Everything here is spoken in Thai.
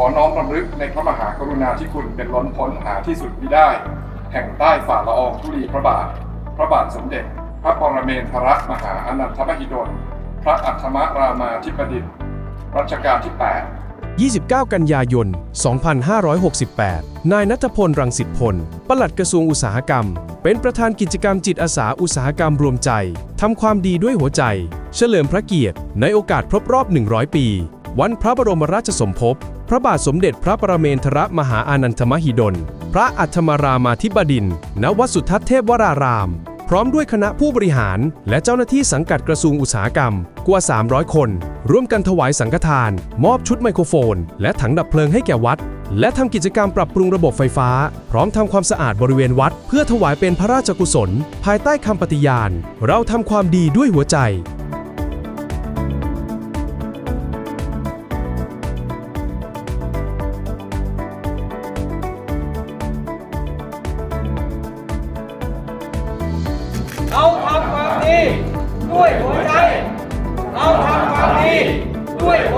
ขอน้อมรำลึกในพระมหากรุณาธิคุณเป็นล้นพ้นหาที่สุดมิได้ แห่งใต้ฝ่าละอองธุลีพระบาท พระบาทสมเด็จ พระปรเมนทรมหาอนันทมหิดล พระอัฏฐมรามาธิบดินร์รัชกาลที่ 8 29 กันยายน 2568 นายนัทพล รังสิตพล ปลัดกระทรวงอุตสาหกรรม เป็นประธานกิจกรรมจิตอาสาอุตสาหกรรมรวมใจ ทำความดีด้วยหัวใจ เฉลิมพระเกียรติ ในโอกาสครบรอบ 100 ปี วันพระบรมราชสมภพ พระบาทสมเด็จพระประเมนทรมหาอานันทมหิดล พระอัฏฐมรามาธิบดินทร์ณวัดสุทัศน์เทพวราราม พร้อมด้วยคณะผู้บริหาร และเจ้าหน้าที่สังกัดกระทรวงอุตสาหกรรม กว่า 300 คน ร่วมกันถวายสังฆทาน มอบชุดไมโครโฟน และถังดับเพลิงให้แก่วัด และทำกิจกรรมปรับปรุงระบบไฟฟ้า พร้อมทำความสะอาดบริเวณวัด เพื่อถวายเป็นพระราชกุศล ภายใต้คำปฏิญาณ เราทำความดีด้วยหัวใจ ด้วยหัว